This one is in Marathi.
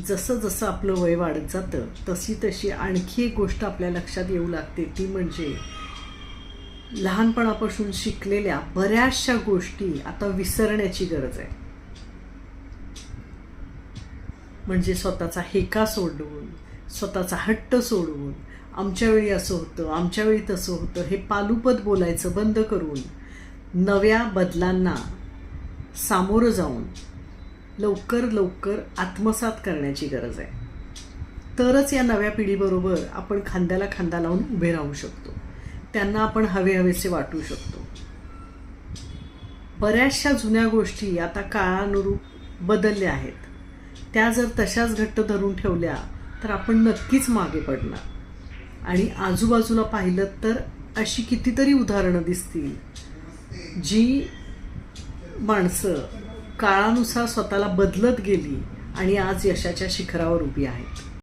जसं जसं आपलं वय वाढत जातं तशी तशी आणखी एक गोष्ट आपल्या लक्षात येऊ लागते ती म्हणजे लहानपणापासून शिकलेल्या बऱ्याचशा गोष्टी आता विसरण्याची गरज आहे. म्हणजे स्वतःचा हेका सोडवून स्वतःचा हट्ट सोडवून आमच्या वेळी असं होतं आमच्या वेळी तसं होतं हे पालुपद बोलायचं बंद करून नव्या बदलांना सामोरं जाऊन लवकर लवकर आत्मसात करण्याची गरज आहे. तरच या नव्या पिढीबरोबर आपण खांद्याला खांदा लावून उभे राहू शकतो. त्यांना आपण हवे हवेसे वाटू शकतो. बऱ्याचशा जुन्या गोष्टी आता काळानुरूप बदलल्या आहेत. त्या जर तशाच घट्ट धरून ठेवल्या तर आपण नक्कीच मागे पडणार. आणि आजूबाजूला पाहिलं तर अशी कितीतरी उदाहरणं दिसतील. जी माणसं काळानुसार स्वतःला बदलत गेली आणि आज यशाच्या शिखरावर उभी आहेत